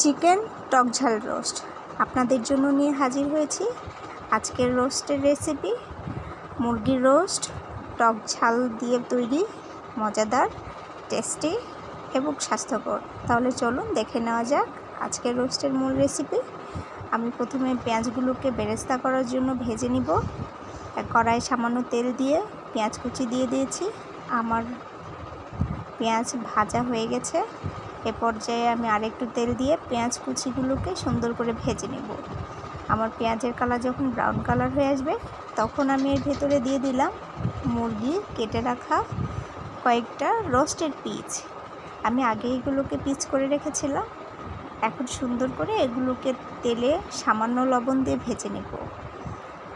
Chicken টক ঝাল roast. আপনাদের জন্য নিয়ে হাজির হয়েছি আজকের রোস্টের রেসিপি। মুরগির রোস্ট, টক ঝাল দিয়ে তৈরি, মজাদার, টেস্টি এবং স্বাস্থ্যকর। তাহলে চলুন দেখে নেওয়া যাক আজকের রোস্টের মূল রেসিপি। আমি প্রথমে পেঁয়াজগুলোকে বেরেস্তা করার জন্য ভেজে নিব। কড়াই সামান্য তেল দিয়ে পেঁয়াজ কুচি দিয়ে দিয়েছি। আমার পেঁয়াজ ভাজা হয়ে গেছে। এ পর্যায়ে আমি আরেকটু তেল দিয়ে পেঁয়াজ কুচিগুলোকে সুন্দর করে ভেজে নেব। আমার পেঁয়াজের কালার যখন ব্রাউন কালার হয়ে আসবে, তখন আমি এর ভেতরে দিয়ে দিলাম মুরগি কেটে রাখা কয়েকটা রোস্টেড পিচ। আমি আগে এগুলোকে পিচ করে রেখেছিলাম, এখন সুন্দর করে এগুলোকে তেলে সামান্য লবণ দিয়ে ভেজে নেব।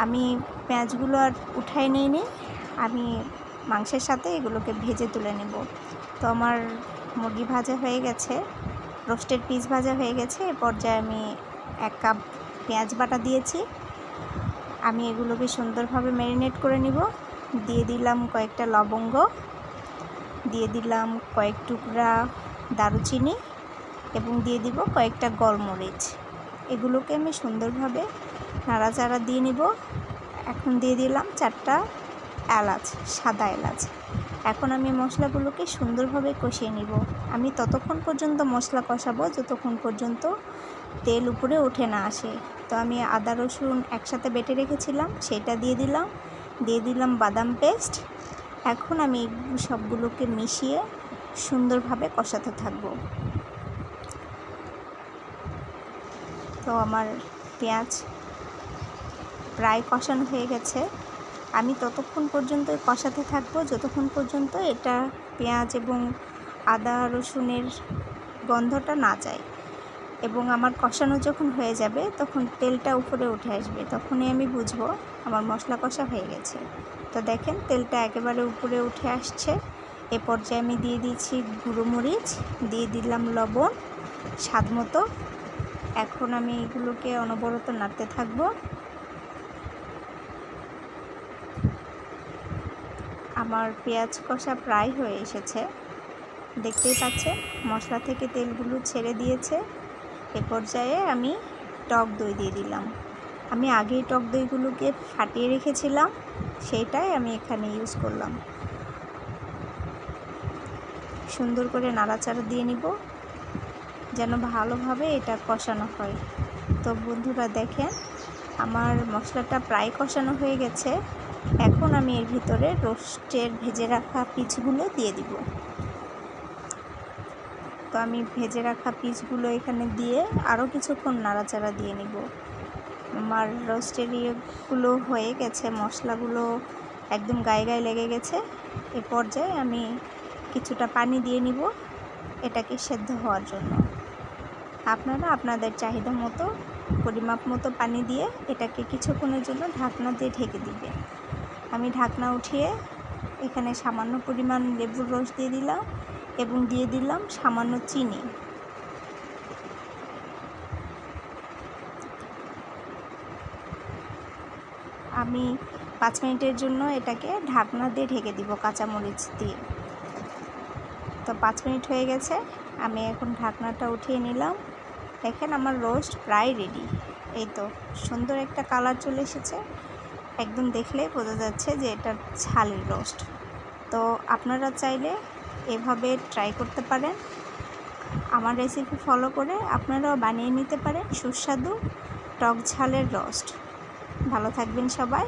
আমি পেঁয়াজগুলো আর উঠাই নিইনি, আমি মাংসের সাথে এগুলোকে ভেজে তুলে নেব। তো আমার মুরগি ভাজা হয়ে গেছে রোস্টেড পিস ভাজা হয়ে গেছে। এ পর্যায়ে আমি এক কাপ পেঁয়াজ বাটা দিয়েছি। আমি এগুলোকে সুন্দরভাবে ম্যারিনেট করে নিব। দিয়ে দিলাম কয়েকটা লবঙ্গ, দিয়ে দিলাম কয়েক টুকরা দারুচিনি এবং দিয়ে দিব কয়েকটা গোলমরিচ। এগুলোকে আমি সুন্দরভাবে নাড়াচাড়া দিয়ে নিব। এখন দিয়ে দিলাম চারটা এলাচ, সাদা এলাচ। এখন আমি মশলাগুলোকে সুন্দরভাবে কষিয়ে নিব। আমি ততক্ষণ পর্যন্ত মশলা কষাবো যতক্ষণ পর্যন্ত তেল উপরে উঠে না আসে। তো আমি আদা, রসুন একসাথে বেটে রেখেছিলাম, সেটা দিয়ে দিলাম। দিয়ে দিলাম বাদাম পেস্ট। এখন আমি সবগুলোকে মিশিয়ে সুন্দরভাবে কষাতে থাকব। তো আমার পেঁয়াজ প্রায় কষানো হয়ে গেছে। আমি ততক্ষণ পর্যন্ত কষাতে থাকব। যতক্ষণ পর্যন্ত এটা পেঁয়াজ এবং আদা রসুনের গন্ধটা না যায় এবং আমার কষানো যখন হয়ে যাবে, তখন তেলটা উপরে উঠে আসবে। তখনই আমি বুঝব আমার মশলা কষা হয়ে গেছে। তো দেখেন, তেলটা একেবারে উপরে উঠে আসছে। এ পর্যায়ে আমি দিয়ে দিয়েছি গুঁড়ো মরিচ, দিয়ে দিলাম লবণ, স্বাদ মতো। এখন আমি এগুলোকে অনবরত নাড়তে থাকব। আমার পেঁয়াজ কষা প্রায় হয়ে এসেছে। দেখতেই পাচ্ছে, মশলা থেকে তেলগুলো ছেড়ে দিয়েছে। এ পর্যায়ে আমি টক দই দিয়ে দিলাম। আমি আগেই টক দইগুলোকে ফাটিয়ে রেখেছিলাম সেইটাই আমি এখানে ইউজ করলাম। সুন্দর করে নাড়াচাড়া দিয়ে নিব, যেন ভালোভাবে এটা কষানো হয়। তো বন্ধুরা দেখেন, আমার মশলাটা প্রায় কষানো হয়ে গেছে। এখন আমি এর ভিতরে রোস্টের ভেজে রাখা পিচগুলো দিয়ে দিব। তো আমি ভেজে রাখা পিচগুলো এখানে দিয়ে আরও কিছুক্ষণ নাড়াচাড়া দিয়ে নিব। আমার রোস্টের ইয়েগুলো হয়ে গেছে, মশলাগুলো একদম গায়ে গায়ে লেগে গেছে। এ পর্যায়ে আমি কিছুটা পানি দিয়ে নিব এটাকে সেদ্ধ হওয়ার জন্য। আপনারা আপনাদের চাহিদা মতো, পরিমাপ মতো পানি দিয়ে এটাকে কিছুক্ষণের জন্য ঢাকনা দিয়ে ঢেকে দিবেন। আমি ঢাকনা উঠিয়ে এখানে সামান্য পরিমাণ লেবুর রস দিয়ে দিলাম এবং দিয়ে দিলাম সামান্য চিনি। আমি পাঁচ মিনিটের জন্য এটাকে ঢাকনা দিয়ে ঢেকে দিব কাঁচামরিচ দিয়ে। তো পাঁচ মিনিট হয়ে গেছে, আমি এখন ঢাকনাটা উঠিয়ে নিলাম। দেখেন আমার রোস্ট প্রায় রেডি। এই তো সুন্দর একটা কালার চলে এসেছে। একদম দেখলেই বোঝা যাচ্ছে যে এটা ছালের রোস্ট। তো আপনারা চাইলে এভাবে ট্রাই করতে পারেন। আমার রেসিপি ফলো করে আপনারাও বানিয়ে নিতে পারেন সুস্বাদু টক ঝালের রোস্ট। ভালো থাকবেন সবাই।